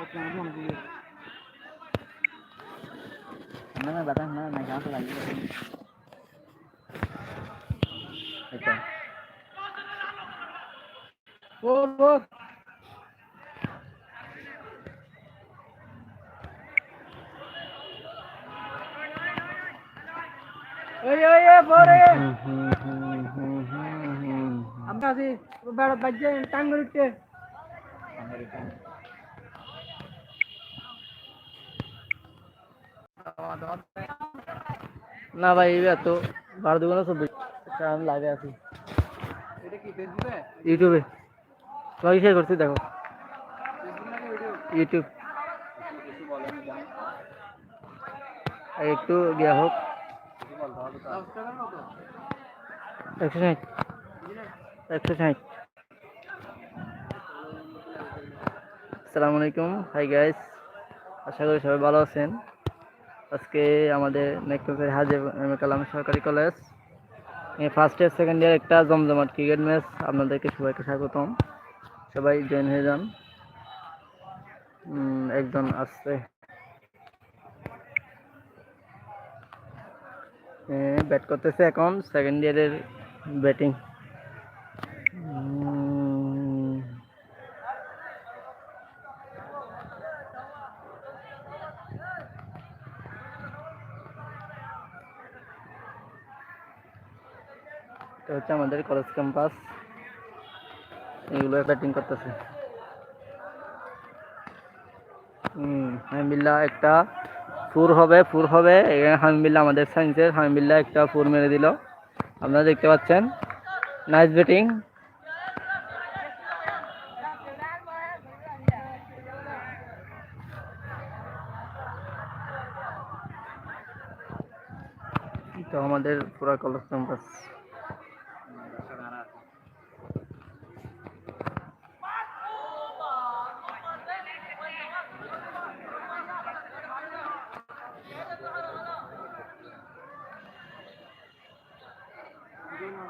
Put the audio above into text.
Mana batang mana naik apa lagi? Itu. বল বল ওই ওই ওই পরে আমরা আছি বেড়া বাজে টাঙ্গুর উঠতে না ভাই এত বারো দুগুলো চব্বিশ। আমি লাইভে আছি। ইউটিউবে তোমাকে শেয়ার করছি দেখো। ইউটিউব একটু গিয়া হোক। একশো আসসালামু আলাইকুম। হাই গাইস আশা করি সবাই ভালো আছেন। আজকে আমাদের নেকটপের হাজে কালাম সরকারি college. First year second year একটা জমজমাট ক্রিকেট ম্যাচ আপনাদেরকে সবাইকে স্বাগতম। সবাই জয়েন হয়ে যান। একজন আসছে। ব্যাট করতেছে এখন সেকেন্ড ইয়ারের ব্যাটিং এটা হচ্ছে আমাদের কলেজ ক্যাম্পাস এগুলো ব্যাটিং করতেছে। হুম হামিবিল্লা একটা ফুর হবে ফুর হবে। এখানে হামিবিল্লা আমাদের সায়েন্সের হামিবিল্লা একটা ফুর মেরে দিল। আপনারা দেখতে পাচ্ছেন নাইস ব্যাটিং তো আমাদের পুরা college campus